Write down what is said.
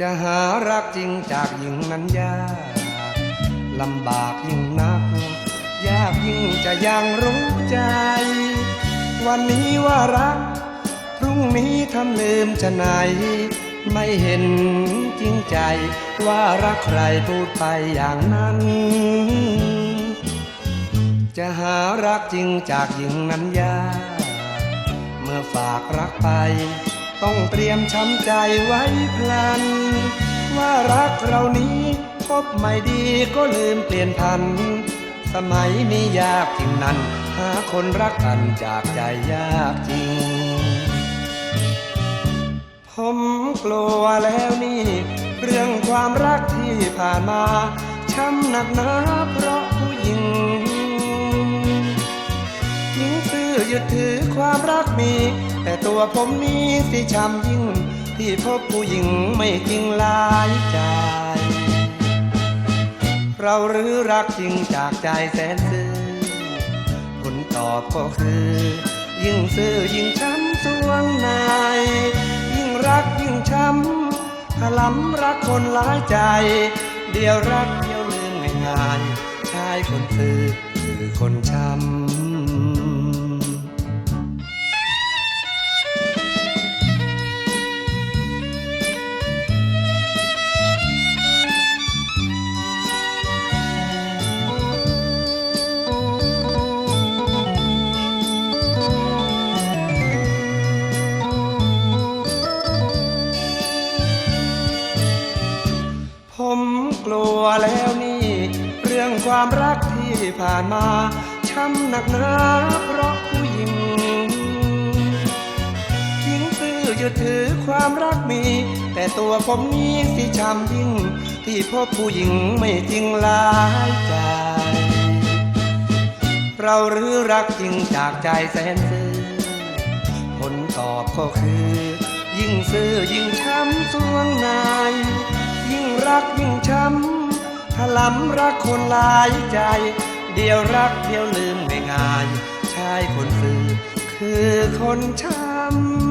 จะหารักจริงจากหญิงนั้นยากลำบากยิ่งนัก ยากยิ่งจะยังรู้ใจ วันนี้ว่ารัก พรุ่งนี้ทำลืมจะไหน ไม่เห็นจริงใจ ว่ารักใครพูดไปอย่างนั้น จะหารักจริงจากหญิงนั้นยากเมื่อฝากรักไป ต้องเตรียมช้ำใจไว้พลัน ว่ารักเรานี้พบไม่ดีก็ลืมเปลี่ยนพัน สมัยนี้ยากจริงนั้น หาคนรักกันจากใจยากจริง ผมกลัวแล้วนี่ เรื่องความรักที่ผ่านมา ช้ำหนักหนาเพราะผู้หญิง ยึดถือความรักมี แต่ตัวผมนี้สิช้ำยิ่ง ที่พบผู้หญิงไม่จริงลายใจ เราหรือรักจริงจากใจแสนซื่อผลตอบก็คือ ยิ่งซื่อยิ่งช้ำสวงในยิ่งรักยิ่งช้ำถลำรักคนหลายใจ เดียวรักเดียวลืมง่ายๆชายคนซื่อคือคนช้ำ กลัวแล้วนี่ เรื่องความรักที่ผ่านมา ช้ำหนักหนาเพราะผู้หญิงหญิงซื่อยึดถือความรักมี แต่ตัวผมนี้สิช้ำยิ่ง ที่พบผู้หญิงไม่จริงหลายใจเราหรือรักจริงจากใจแสนซื่อผลตอบก็คือ ยิ่งซื่อยิ่งช้ำสวงนยิ่ง รักยิ่งช้ำถลำรักคนหลายใจ เดียวรักเดียวลืมไม่ง่ายชายคนซื่อคือคนช้ำ